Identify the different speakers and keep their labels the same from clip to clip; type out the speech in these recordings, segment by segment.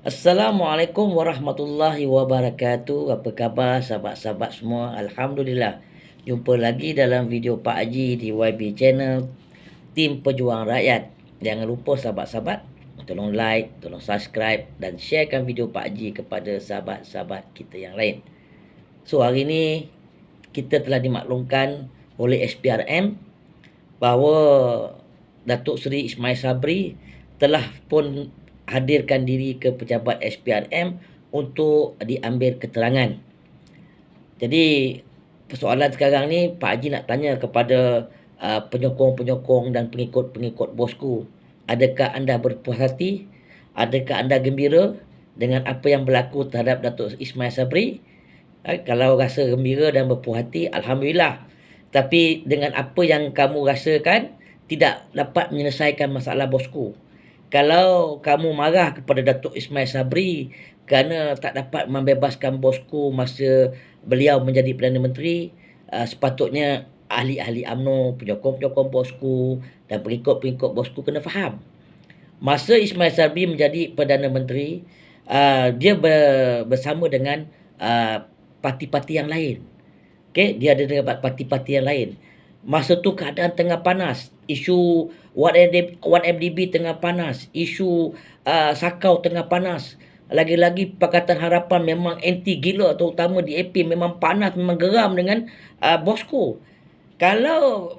Speaker 1: Assalamualaikum warahmatullahi wabarakatuh. Apa khabar sahabat-sahabat semua? Alhamdulillah. Jumpa lagi dalam video Pak Haji di YB Channel Tim Pejuang Rakyat. Jangan lupa sahabat-sahabat tolong like, tolong subscribe dan sharekan video Pak Haji kepada sahabat-sahabat kita yang lain. So hari ini kita telah dimaklumkan oleh SPRM bahawa Datuk Seri Ismail Sabri telah pun hadirkan diri ke pejabat SPRM untuk diambil keterangan. Jadi persoalan sekarang ni Pak Haji nak tanya kepada uh, penyokong-penyokong dan pengikut-pengikut bosku. Adakah anda berpuas hati? Adakah anda gembira dengan apa yang berlaku terhadap Datuk Ismail Sabri? Uh, kalau rasa gembira dan berpuas hati, Alhamdulillah. Tapi dengan apa yang kamu rasakan, tidak dapat menyelesaikan masalah bosku kalau kamu marah kepada Datuk Ismail Sabri kerana tak dapat membebaskan bosku masa beliau menjadi Perdana Menteri, uh, sepatutnya ahli-ahli UMNO, penyokong-penyokong bosku dan pengikut-pengikut bosku kena faham. Masa Ismail Sabri menjadi Perdana Menteri, uh, dia ber, bersama dengan uh, parti-parti yang lain. Okay? Dia ada dengan parti-parti yang lain. Masa tu keadaan tengah panas. Isu 1MDB tengah panas. Isu uh, Sakau tengah panas. Lagi-lagi Pakatan Harapan memang anti gila terutama di AP memang panas, memang geram dengan uh, bosku. Kalau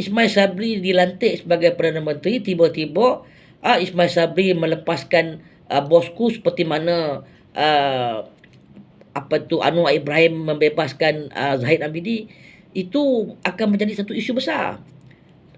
Speaker 1: Ismail Sabri dilantik sebagai Perdana Menteri, tiba-tiba uh, Ismail Sabri melepaskan uh, bosku seperti mana uh, apa tu Anwar Ibrahim membebaskan uh, Zahid Abidi itu akan menjadi satu isu besar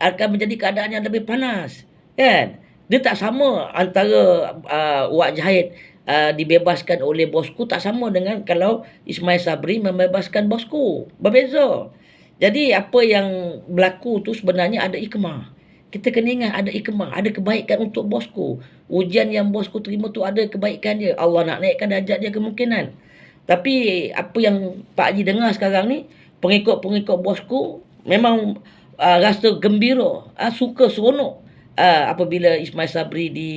Speaker 1: akan menjadi keadaan yang lebih panas kan? Dia tak sama antara uh, Wak Jahid uh, dibebaskan oleh bosku tak sama dengan kalau Ismail Sabri membebaskan bosku. Berbeza. Jadi apa yang berlaku tu sebenarnya ada ikmah kita kena ingat ada ikmah ada kebaikan untuk bosku. Ujian yang bosku terima tu ada kebaikan dia. Allah nak naikkan darjat dia kemungkinan. Tapi apa yang Pak Haji dengar sekarang ni pengikut-pengikut bosku memang uh, rasa gembira, uh, suka seronok uh, apabila Ismail Sabri di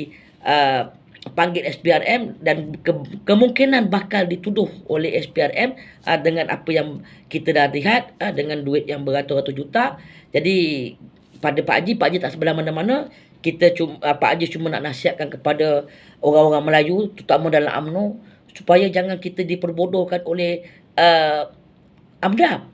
Speaker 1: uh, panggil SPRM dan ke, kemungkinan bakal dituduh oleh SPRM uh, dengan apa yang kita dah lihat uh, dengan duit yang beratus-ratus juta. Jadi pada Pak Haji, Pak Haji tak sebelah mana-mana. Kita cuma uh, Pak Haji cuma nak nasihatkan kepada orang-orang Melayu terutama dalam AMNO supaya jangan kita diperbodohkan oleh uh, AMDAP.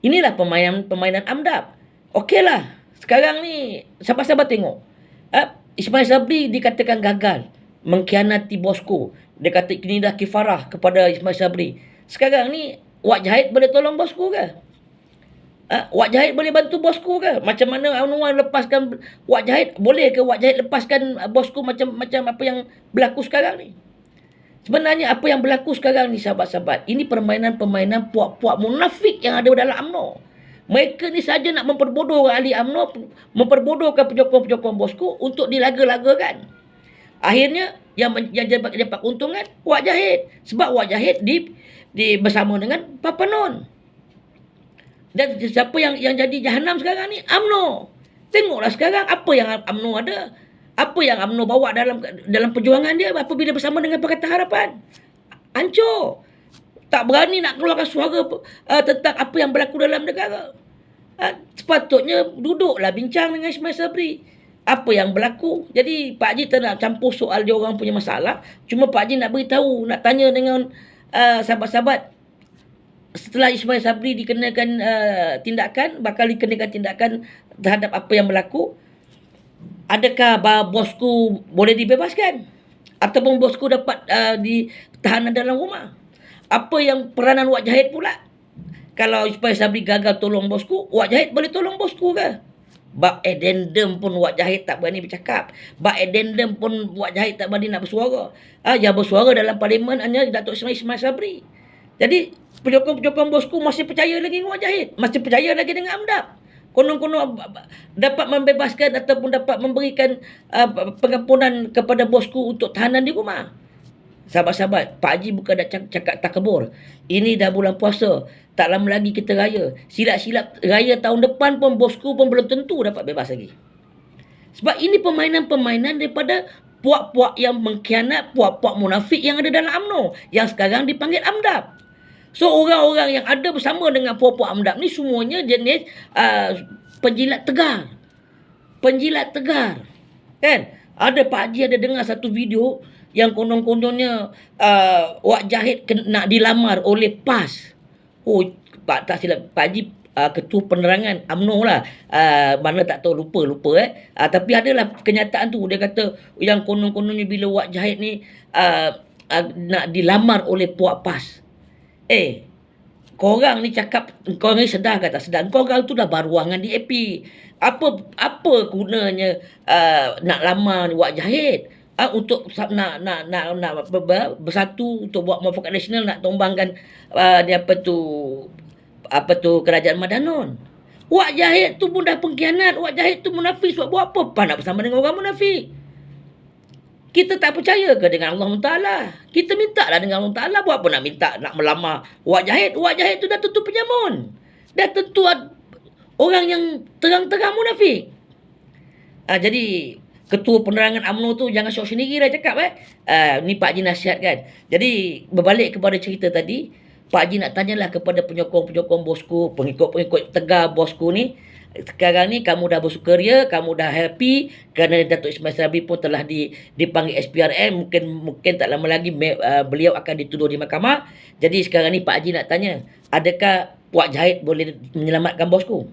Speaker 1: Inilah permainan permainan amdap. Okeylah. Sekarang ni sahabat-sahabat tengok. Ha? Ismail Sabri dikatakan gagal mengkhianati bosku. Dia kata ini dah kifarah kepada Ismail Sabri. Sekarang ni Wak Jahid boleh tolong bosku ke? Ha? Wak Jahid boleh bantu bosku ke? Macam mana Anwar lepaskan Wak Jahid? Boleh ke Wak Jahid lepaskan bosku macam macam apa yang berlaku sekarang ni? Sebenarnya apa yang berlaku sekarang ni sahabat-sahabat, ini permainan-permainan puak-puak munafik yang ada dalam UMNO. Mereka ni saja nak memperbodohkan ahli UMNO, memperbodohkan penyokong-penyokong bosku untuk dilaga-lagakan. Akhirnya yang yang dapat dapat keuntungan Wak Jahid sebab Wak Jahid di di bersama dengan Papa Non. Dan siapa yang yang jadi jahanam sekarang ni? UMNO. Tengoklah sekarang apa yang UMNO ada apa yang UMNO bawa dalam dalam perjuangan dia apabila bersama dengan Pakatan Harapan. Hancur. Tak berani nak keluarkan suara uh, tentang apa yang berlaku dalam negara. Uh, sepatutnya duduklah bincang dengan Ismail Sabri. Apa yang berlaku. Jadi Pak Haji tak nak campur soal dia orang punya masalah. Cuma Pak Haji nak beritahu, nak tanya dengan uh, sahabat-sahabat. Setelah Ismail Sabri dikenakan uh, tindakan, bakal dikenakan tindakan terhadap apa yang berlaku adakah bosku boleh dibebaskan ataupun bosku dapat uh, ditahan dalam rumah apa yang peranan Wak Jahid pula? Kalau supaya Sabri gagal tolong bosku Wak Jahid boleh tolong bosku ke? Bab addendum pun Wak Jahid tak berani bercakap. Bab addendum pun Wak Jahid tak berani nak bersuara. Ah yang bersuara dalam parlimen hanya Datuk Ismail Ismail Sabri. Jadi penyokong-penyokong bosku masih percaya lagi dengan Wak Jahid masih percaya lagi dengan Amdap konon-konon dapat membebaskan ataupun dapat memberikan uh, pengampunan kepada bosku untuk tahanan di rumah. Sahabat-sahabat, Pak Haji bukan dah cakap tak kebur. Ini dah bulan puasa. Tak lama lagi kita raya. Silap-silap raya tahun depan pun bosku pun belum tentu dapat bebas lagi. Sebab ini permainan-permainan daripada puak-puak yang mengkhianat, puak-puak munafik yang ada dalam UMNO yang sekarang dipanggil AMDAP. So orang-orang yang ada bersama dengan puak-puak AMDAP ni semuanya jenis uh, penjilat tegar. Penjilat tegar. Kan? Ada Pak Haji ada dengar satu video yang konon-kononnya uh, Wak Jahid nak dilamar oleh PAS. Oh, Pak tak silap Pak Haji uh, ketua penerangan UMNO lah. Uh, mana tak tahu lupa lupa eh. Uh, tapi adalah kenyataan tu dia kata yang konon-kononnya bila Wak Jahid ni uh, uh, nak dilamar oleh puak PAS. Eh, korang ni cakap kau ni sedar ke tak sedar? Kau tu dah baruangan di AP. Apa apa gunanya uh, nak lamar Wak Jahid? Uh, untuk nak nak nak nak bersatu untuk buat mufakat nasional nak tumbangkan uh, dia apa tu apa tu kerajaan Madanon. Wak Jahid tu pun dah pengkhianat. Wak Jahid tu munafik sebab buat apa? Apa nak bersama dengan orang munafik? Kita tak percaya ke dengan Allah Ta'ala? Kita minta lah dengan Allah Ta'ala. Buat apa nak minta nak melamar Wak Jahid? Wak Jahid tu dah tentu penyamun. Dah tentu orang yang terang-terang munafik. Ha, jadi ketua penerangan UMNO tu jangan syok sendiri lah cakap eh. Ha, ni Pak Haji nasihat kan. Jadi berbalik kepada cerita tadi. Pak Haji nak tanyalah kepada penyokong-penyokong bosku, pengikut-pengikut tegar bosku ni, sekarang ni kamu dah bersukaria, kamu dah happy kerana Datuk Ismail Sabri pun telah di, dipanggil SPRM, mungkin mungkin tak lama lagi uh, beliau akan dituduh di mahkamah. Jadi sekarang ni Pak Haji nak tanya, adakah Wak Jahid boleh menyelamatkan bosku?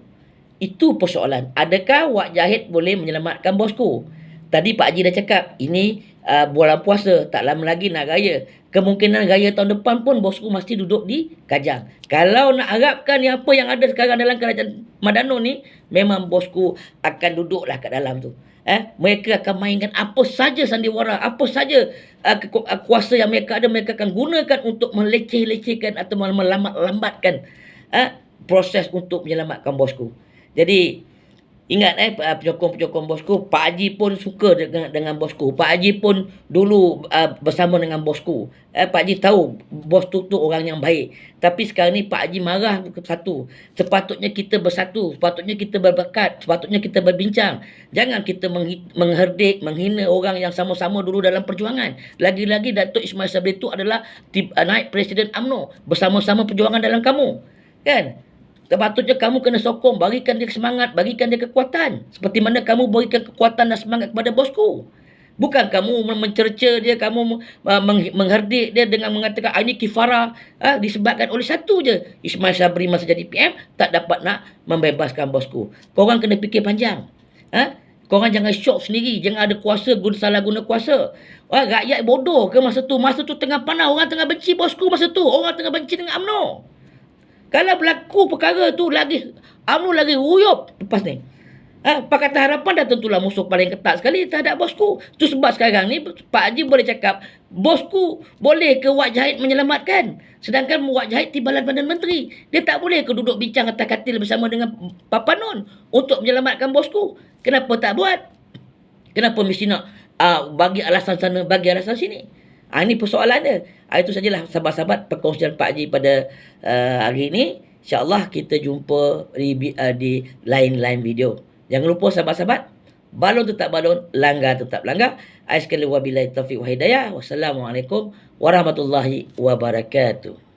Speaker 1: Itu persoalan. Adakah Wak Jahid boleh menyelamatkan bosku? Tadi Pak Haji dah cakap, ini uh, bulan puasa, tak lama lagi nak raya kemungkinan raya tahun depan pun bosku mesti duduk di Kajang. Kalau nak harapkan yang apa yang ada sekarang dalam kerajaan Madano ni, memang bosku akan duduklah kat dalam tu. Eh, mereka akan mainkan apa saja sandiwara, apa saja uh, kuasa yang mereka ada, mereka akan gunakan untuk meleceh-lecehkan atau melambat-lambatkan uh, proses untuk menyelamatkan bosku. Jadi, Ingat eh penyokong-penyokong bosku, Pak Haji pun suka dengan dengan bosku. Pak Haji pun dulu uh, bersama dengan bosku. Eh, Pak Haji tahu bos tu tu orang yang baik. Tapi sekarang ni Pak Haji marah satu. Sepatutnya kita bersatu, sepatutnya kita berbakat, sepatutnya kita berbincang. Jangan kita mengherdik, menghina orang yang sama-sama dulu dalam perjuangan. Lagi-lagi Datuk Ismail Sabri itu adalah uh, naik Presiden AMNO bersama-sama perjuangan dalam kamu. Kan? Sepatutnya kamu kena sokong, bagikan dia semangat, bagikan dia kekuatan. Seperti mana kamu berikan kekuatan dan semangat kepada bosku. Bukan kamu mencerca dia, kamu mengherdik dia dengan mengatakan ah, ini kifara ha, disebabkan oleh satu je. Ismail Sabri masa jadi PM tak dapat nak membebaskan bosku. Korang kena fikir panjang. Ha? Korang jangan syok sendiri. Jangan ada kuasa, guna, salah guna kuasa. Wah, rakyat bodoh ke masa tu? Masa tu tengah panas. Orang tengah benci bosku masa tu. Orang tengah benci dengan UMNO. Kalau berlaku perkara tu lagi UMNO lagi ruyup lepas ni. Ha, Pakatan Harapan dah tentulah musuh paling ketat sekali terhadap bosku. Tu sebab sekarang ni Pak Haji boleh cakap, bosku boleh ke Wak Jahid menyelamatkan. Sedangkan Wak Jahid timbalan Perdana Menteri. Dia tak boleh ke duduk bincang atas katil bersama dengan Papa Non untuk menyelamatkan bosku. Kenapa tak buat? Kenapa mesti nak uh, bagi alasan sana, bagi alasan sini? Ha, ini persoalan dia. Ha, itu sajalah sahabat-sahabat perkongsian Pak Haji pada uh, hari ini. InsyaAllah kita jumpa di, uh, di lain-lain video. Jangan lupa sahabat-sahabat. Balon tetap balon, langgar tetap langgar. Aiskali wabillahi taufiq wa hidayah. Wassalamualaikum warahmatullahi wabarakatuh.